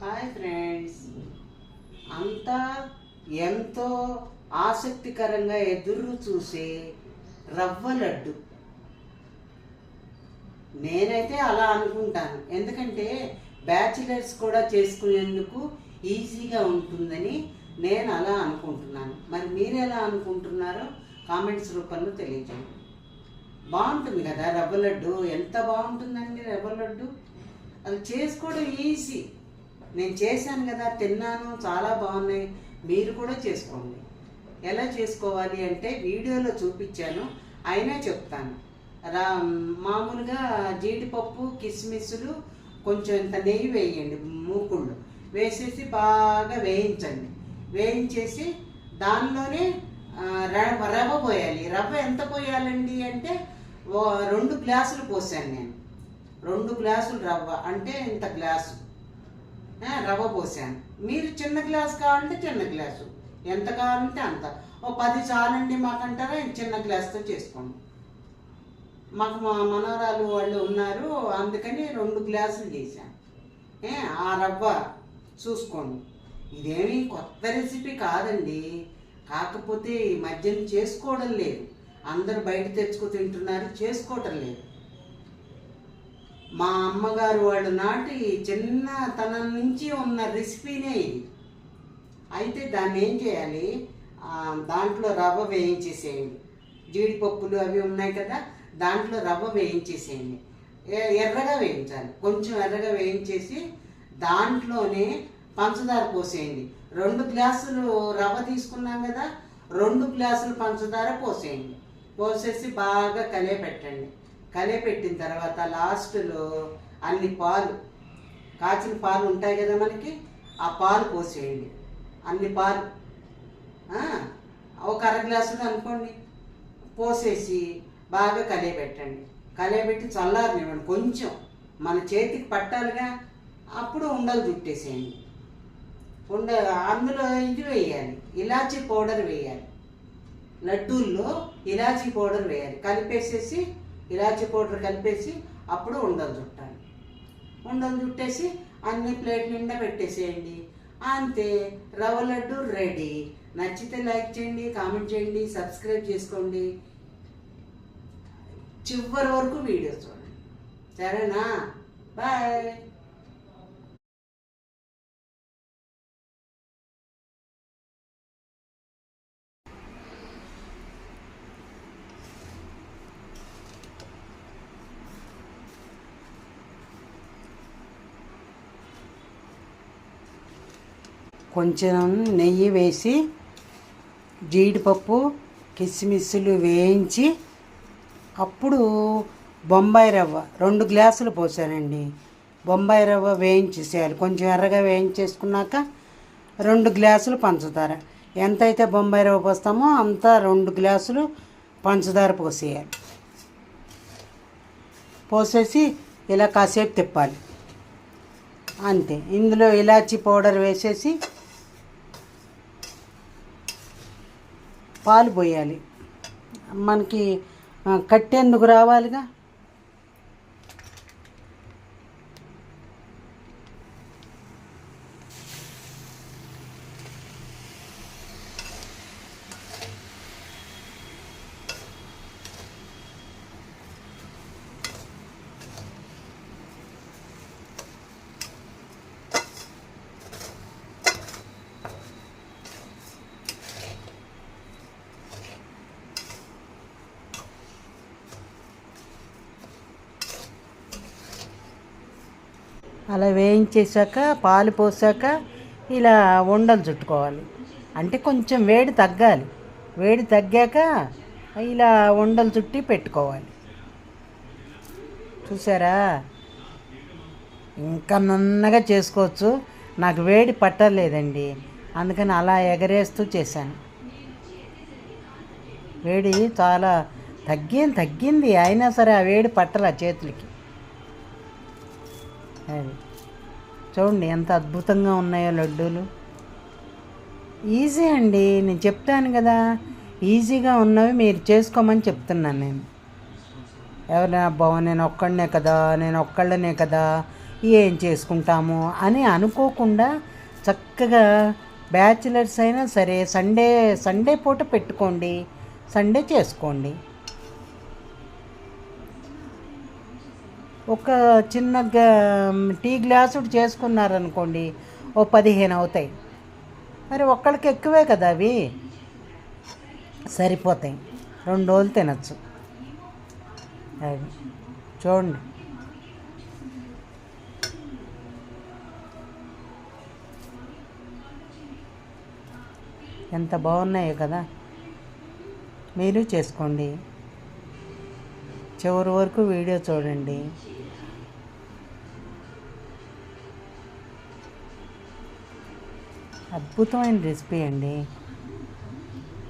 Hi friends అంతా ఎంతో ఆసక్తికరంగా ఎదురు చూసే రవ్వ లడ్డు. నేనైతే అలా అనుకుంటాను. ఎందుకంటే బ్యాచిలర్స్ కూడా చేసుకునేందుకు ఈజీగా ఉంటుందని నేను అలా అనుకుంటున్నాను. మరి మీరు ఎలా అనుకుంటున్నారో కామెంట్స్ రూపంలో తెలియజేయండి. బాగుంటుంది కదా రవ్వ లడ్డు? ఎంత బాగుంటుందండి రవ్వ లడ్డు? అది చేసుకోవడం ఈజీ. నేను చేశాను కదా తిన్నాను చాలా బాగున్నాయి మీరు కూడా చేసుకోండి. ఎలా చేసుకోవాలి అంటే వీడియోలో చూపించాను అయినా చెప్తాను. రా మామూలుగా జీడిపప్పు కిస్మిస్లు కొంచెం ఇంత నెయ్యి వేయండి మూకుళ్ళు. వేసేసి బాగా వేయించండి. వేయించేసి దానిలోనే రవ్వ పోయాలి. రవ్వ ఎంత పోయాలండి అంటే రెండు గ్లాసులు పోసాను నేను. రెండు గ్లాసులు రవ్వ అంటే ఇంత గ్లాసు. రవ్వ పోసాను. మీరు చిన్న గ్లాస్ కావాలంటే చిన్న గ్లాసు. ఎంత కావాలంటే అంత. ఓ పది చాలండి మాకంటారా చిన్న గ్లాస్తో చేసుకోండి. మాకు మా మనవరాలు వాళ్ళు ఉన్నారు అందుకని రెండు గ్లాసులు చేశాను. ఏ, ఆ రవ్వ చూసుకోండి. ఇదేమీ కొత్త రెసిపీ కాదండి. కాకపోతే ఈ మధ్యన చేసుకోవడం లేదు. అందరు బయట తెచ్చుకు తింటున్నారు చేసుకోవటం లేదు. మా అమ్మగారు వాళ్ళ నాటి చిన్నతనం నుంచి ఉన్న రెసిపీనే ఇది. అయితే దాన్ని ఏం చేయాలి? దాంట్లో రవ్వ వేయించేసేయండి. జీడిపప్పులు అవి ఉన్నాయి కదా దాంట్లో రవ్వ వేయించేసేయండి. ఎ- ఎర్రగా వేయించాలి. కొంచెం ఎర్రగా వేయించేసి దాంట్లోనే పంచదార పోసేయండి. రెండు గ్లాసులు రవ్వ తీసుకున్నాం కదా రెండు గ్లాసులు పంచదార పోసేయండి. పోసేసి బాగా కలియపెట్టండి కలియపెట్టిన తర్వాత లాస్ట్లో అన్ని పాలు కాచిన పాలు ఉంటాయి కదా మనకి ఆ పాలు పోసేయండి. అన్ని పాలు. ఒక అర గ్లాసులు అనుకోండి. పోసేసి బాగా కలియబెట్టండి. కలియబెట్టి చల్లారనివ్వండి కొంచెం. మన చేతికి పట్టాలిగా అప్పుడు ఉండలు చుట్టేసేయండి. ఉండ అందులో ఇది వేయాలి. ఇలాచీ పౌడర్ వేయాలి. లడ్డూల్లో ఇలాచీ పౌడర్ వేయాలి. కలిపేసేసి ఇలాచి పౌడర్ కలిపేసి అప్పుడు ఉండలు చుట్టాలి. ఉండలు చుట్టేసి అన్ని ప్లేట్ నిండా పెట్టేసేయండి. అంతే రవ్వ లడ్డు రెడీ. నచ్చితే లైక్ చేయండి కామెంట్ చేయండి సబ్స్క్రైబ్ చేసుకోండి. చివరి వరకు వీడియో చూడండి. సరేనా? బాయ్. కొంచెం నెయ్యి వేసి జీడిపప్పు కిస్మిస్సులు వేయించి అప్పుడు బొంబాయి రవ్వ రెండు గ్లాసులు పోసానండి. బొంబాయి రవ్వ వేయించేసేయాలి. కొంచెం ఎర్రగా వేయించేసుకున్నాక రెండు గ్లాసులు పంచదార. ఎంతైతే బొంబాయి రవ్వ పోస్తామో అంత రెండు గ్లాసులు పంచదార పోసేయాలి. పోసేసి ఇలా కాసేపు తిప్పాలి. అంతే. ఇందులో ఇలాచీ పౌడర్ వేసేసి పాలు పోయాలి. మనకి కట్టేందుకు రావాలిగా? అలా వేయించేసాక పాలు పోసాక ఇలా ఉండలు చుట్టుకోవాలి. అంటే కొంచెం వేడి తగ్గాలి. వేడి తగ్గాక ఇలా ఉండలు చుట్టి పెట్టుకోవాలి. చూసారా? ఇంకా నున్నగా చేసుకోవచ్చు. నాకు వేడి పట్టలేదండి. అందుకని అలా ఎగరేస్తూ చేశాను. వేడి చాలా తగ్గింది తగ్గింది. అయినా సరే ఆ వేడి పట్టల చేతులకి. అది. చూడండి ఎంత అద్భుతంగా ఉన్నాయో లడ్డూలు. ఈజీ అండి నేను చెప్తాను కదా. ఈజీగా ఉన్నవి మీరు చేసుకోమని చెప్తున్నాను నేను. ఎవరైనా అబ్బా నేను ఒక్కడనే కదా నేను ఒక్కళ్ళనే కదా ఏం చేసుకుంటాము అని అనుకోకుండా చక్కగా బ్యాచిలర్స్ అయినా సరే సండే సండే పూట పెట్టుకోండి సండే చేసుకోండి. ఒక చిన్న గ- టీ గ్లాసుడు చేసుకున్నారనుకోండి ఓ పదిహేను అవుతాయి. మరి ఒక్కళ్ళకి ఎక్కువే కదా అవి? సరిపోతాయి. రెండు రోజులు తినచ్చు. అవి చూడండి. ఎంత బాగున్నాయో కదా. మీరు చేసుకోండి. చివరి వరకు వీడియో చూడండి. అద్భుతమైన రెసిపీ అండి.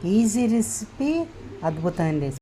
ఈజీ రెసిపీ అద్భుతమైన రెసిపీ.